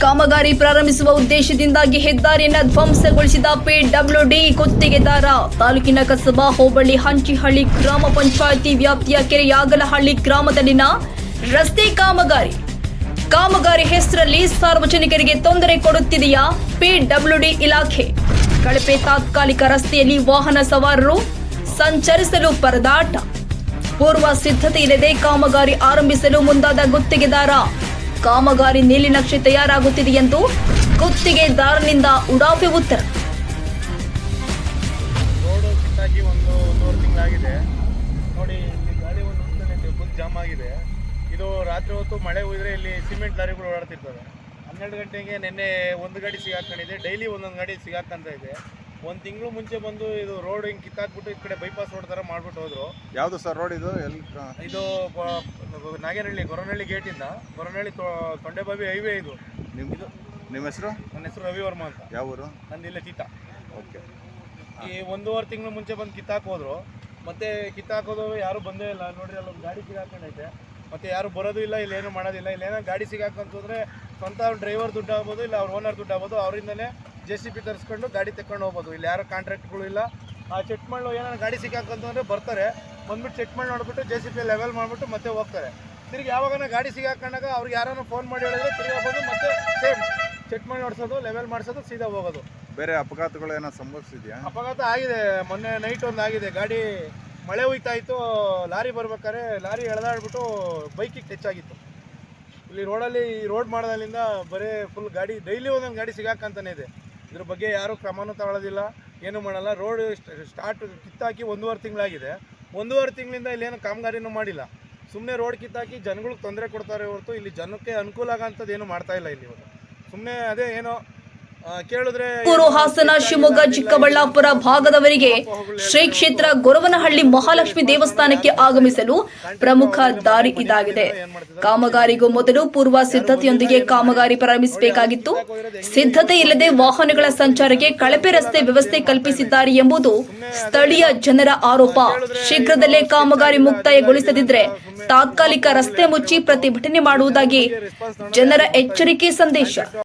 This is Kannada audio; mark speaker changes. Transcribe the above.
Speaker 1: ಕಾಮಗಾರಿ ಪ್ರಾರಂಭಿಸುವ ಉದ್ದೇಶದಿಂದಾಗಿ ಹೆದ್ದಾರಿಯನ್ನು ಧ್ವಂಸಗೊಳಿಸಿದ ಪಿಡಬ್ಲ್ಯೂಡಿ ಗುತ್ತಿಗೆದಾರ ತಾಲೂಕಿನ ಕಸಬಾ, ಹೋಬಳಿ, ಹಂಚಿಹಳ್ಳಿ ಗ್ರಾಮ ಪಂಚಾಯಿತಿ ವ್ಯಾಪ್ತಿಯ ಕೆರೆಯಾಗಲಹಳ್ಳಿ ಗ್ರಾಮದಲ್ಲಿನ ರಸ್ತೆ ಕಾಮಗಾರಿ. ಕಾಮಗಾರಿ ಹೆಸರಲ್ಲಿ ಸಾರ್ವಜನಿಕರಿಗೆ ತೊಂದರೆ ಕೊಡುತ್ತಿದೆಯಾ ಪಿಡಬ್ಲ್ಯೂಡಿ ಇಲಾಖೆ. ಕಳಪೆ ತಾತ್ಕಾಲಿಕ ರಸ್ತೆಯಲ್ಲಿ ವಾಹನ ಸವಾರರು ಸಂಚರಿಸಲು ಪರದಾಟ. ಪೂರ್ವ ಸಿದ್ಧತೆ ಇಲ್ಲದೆ ಕಾಮಗಾರಿ ಆರಂಭಿಸಲು ಮುಂದಾದ ಗುತ್ತಿಗೆದಾರ ಕಾಮಗಾರಿ ನೀಲಿನಕ್ಷೆ ತಯಾರಾಗುತ್ತಿದೆ ಎಂದು ಗುತ್ತಿಗೆದಾರನಿಂದ ಉಡಾಫೆ ಉತ್ತರ.
Speaker 2: ಜಾಮ್ ಆಗಿದೆ. ಇದು ರಾತ್ರಿ ಹೊತ್ತು ಮಳೆ ಹೋದ್ರೆ ಇಲ್ಲಿ ಸಿಮೆಂಟ್ ಲಾರಿಗಳು ಓಡಾಡ್ತಿರ್ತವೆ. ಹನ್ನೆರಡು ಗಂಟೆಗೆ ನಿನ್ನೆ ಒಂದು ಗಾಡಿ ಸಿಗಾಕೊಂಡಿದೆ. ಡೈಲಿ ಒಂದೊಂದು ಗಾಡಿ ಸಿಗಾಕಂತ ಇದೆ. ಒಂದು ತಿಂಗಳು ಮುಂಚೆ ಬಂದು ಇದು ರೋಡ್ ಹಿಂಗೆ ಕಿತ್ತಾಕ್ಬಿಟ್ಟು ಈ ಕಡೆ ಬೈಪಾಸ್ ರೋಡ್ ಥರ ಮಾಡ್ಬಿಟ್ಟು ಹೋದ್ರು.
Speaker 3: ಯಾವುದು ಸರ್ ರೋಡ್ ಇದು? ಎಲ್ಲಿ
Speaker 2: ಇದು ಬ- ನಾಗೇನಹಳ್ಳಿ ಗೊರನಹಳ್ಳಿ ಗೇಟಿಂದ ಇಂದ. ತೊ- ತೊಂಡೆಬಾವಿ ಹೈವೇ ಇದು.
Speaker 3: ನಿಮ್ಮ ನಿಮ್ಮ ಹೆಸರು?
Speaker 2: ನನ್ನ ಹೆಸರು ರವಿ ವರ್ಮ ಅಂತ.
Speaker 3: ಯಾವ ಊರು?
Speaker 2: ನಂದು ಇಲ್ಲೇ ತೀತ
Speaker 3: ಓಕೆ.
Speaker 2: ಈ ಒಂದೂವರೆ ತಿಂಗಳು ಮುಂಚೆ ಬಂದು ಕಿತ್ತಾಕ್ ಹೋದ್ರು. ಮತ್ತೆ ಕಿತ್ತಾಕೋದು ಯಾರು ಬಂದೇ ಇಲ್ಲ. ನೋಡ್ರಿ ಅಲ್ಲೊಂದು ಗಾಡಿ ಸಿಗಾಕೊಂಡೈತೆ ಮತ್ತೆ ಯಾರು ಬರೋದು ಇಲ್ಲ ಇಲ್ಲಿ ಏನು ಮಾಡೋದಿಲ್ಲ. ಇಲ್ಲಿ ಏನೋ ಗಾಡಿ ಸಿಗಾಕಂತಂದ್ರೆ ಸ್ವಂತ ಡ್ರೈವರ್ ದುಡ್ಡು ಆಗ್ಬೋದು ಇಲ್ಲ ಅವ್ರ ಓನರ್ ದುಡ್ಡು ಆಗ್ಬೋದು ಅವರಿಂದನೇ ಜೆ ಸಿ ಬಿ ತರಿಸ್ಕೊಂಡು ಗಾಡಿ ತಕೊಂಡು ಹೋಗ್ಬೋದು. ಇಲ್ಲಿ ಯಾರು ಕಾಂಟ್ರಾಕ್ಟ್ಗಳು ಇಲ್ಲ. ಆ ಚೆಕ್ ಮಾಡಿ ಏನಾದ್ರು ಗಾಡಿ ಸಿಗಾಕಂತಂದ್ರೆ ಬರ್ತಾರೆ. ಬಂದ್ಬಿಟ್ಟು ಚೆಕ್ ಮಾಡಿ ನೋಡ್ಬಿಟ್ಟು ಜೆ ಸಿ ಬಿ ಲೆವೆಲ್ ಮಾಡಿಬಿಟ್ಟು ಮತ್ತೆ ಹೋಗ್ತಾರೆ. ತಿರ್ಗಿ ಯಾವಾಗನ ಗಾಡಿ ಸಿಗಾಕೊಂಡಾಗ ಅವ್ರಿಗೆ ಯಾರನ್ನ ಫೋನ್ ಮಾಡಿ ಹೇಳಿದ್ರೆ ತಿರ್ಗಿ ಬಂದು ಮತ್ತೆ ಸೇಮ್ ಚೆಕ್ ಮಾಡಿ ನೋಡ್ಸೋದು ಲೆವೆಲ್ ಮಾಡಿಸೋದು ಸೀದಾ ಹೋಗೋದು.
Speaker 3: ಬೇರೆ ಅಪಘಾತಗಳು ಏನೋ ಸಂಭವಿಸಿದ್ಯಾ?
Speaker 2: ಅಪಘಾತ ಆಗಿದೆ. ಮೊನ್ನೆ ನೈಟ್ ಒಂದು ಆಗಿದೆ. ಗಾಡಿ ಮಳೆ ಹೋಯ್ತಾ ಇತ್ತು ಲಾರಿ ಬರ್ಬೇಕಾದ್ರೆ ಲಾರಿ ಎಳೆದಾಡ್ಬಿಟ್ಟು ಬೈಕಿಗೆ ಟಚ್ ಆಗಿತ್ತು ಇಲ್ಲಿ ರೋಡಲ್ಲಿ ರೋಡ್ ಮಾಡೋದ್ರಿಂದ ಬರೀ ಫುಲ್ ಗಾಡಿ ಡೈಲಿ ಒಂದೊಂದು ಗಾಡಿ ಸಿಗಾಕಂತಾನೆ ಇದೆ. ಇದ್ರ ಬಗ್ಗೆ ಯಾರೂ ಕ್ರಮನೂ ತಗೊಳ್ಳೋದಿಲ್ಲ, ಏನೂ ಮಾಡಲ್ಲ. ರೋಡ್ ಸ್ಟಾರ್ಟ್ ಕಿತ್ತಾಕಿ ಒಂದೂವರೆ ತಿಂಗಳಾಗಿದೆ. ಒಂದೂವರೆ ತಿಂಗಳಿಂದ ಇಲ್ಲೇನು ಕಾಮಗಾರಿನೂ ಮಾಡಿಲ್ಲ. ಸುಮ್ಮನೆ ರೋಡ್ ಕಿತ್ತಾಕಿ ಜನಗಳಿಗೆ ತೊಂದರೆ ಕೊಡ್ತಾರೆ ಹೊರತು ಇಲ್ಲಿ ಜನಕ್ಕೆ ಅನುಕೂಲ ಆಗೋಂಥದ್ದು ಏನು ಮಾಡ್ತಾ ಇಲ್ಲ ಇಲ್ಲಿ ಇವಾಗ. ಸುಮ್ಮನೆ ಅದೇ ಏನೋ
Speaker 1: ಊರು ಹಾಸನ ಶಿವಮೊಗ್ಗ, ಚಿಕ್ಕಬಳ್ಳಾಪುರ ಭಾಗದವರಿಗೆ ಶ್ರೀ ಕ್ಷೇತ್ರ ಗೊರವನಹಳ್ಳಿ ಮಹಾಲಕ್ಷ್ಮಿ ದೇವಸ್ಥಾನಕ್ಕೆ ಆಗಮಿಸಲು ಪ್ರಮುಖ ದಾರಿ ಇದಾಗಿದೆ. ಕಾಮಗಾರಿಗೂ ಮೊದಲು ಪೂರ್ವ ಸಿದ್ಧತೆಯೊಂದಿಗೆ ಕಾಮಗಾರಿ ಪ್ರಾರಂಭಿಸಬೇಕಾಗಿತ್ತು. ಸಿದ್ಧತೆ ಇಲ್ಲದೆ ವಾಹನಗಳ ಸಂಚಾರಕ್ಕೆ ಕಳಪೆ ರಸ್ತೆ ವ್ಯವಸ್ಥೆ ಕಲ್ಪಿಸಿದ್ದಾರೆ ಎಂಬುದು ಸ್ಥಳೀಯ ಜನರ ಆರೋಪ. ಶೀಘ್ರದಲ್ಲೇ ಕಾಮಗಾರಿ ಮುಕ್ತಾಯಗೊಳಿಸದಿದ್ರೆ ತಾತ್ಕಾಲಿಕ ರಸ್ತೆ ಮುಚ್ಚಿ ಪ್ರತಿಭಟನೆ ಮಾಡುವುದಾಗಿ ಜನರ ಎಚ್ಚರಿಕೆ ಸಂದೇಶ.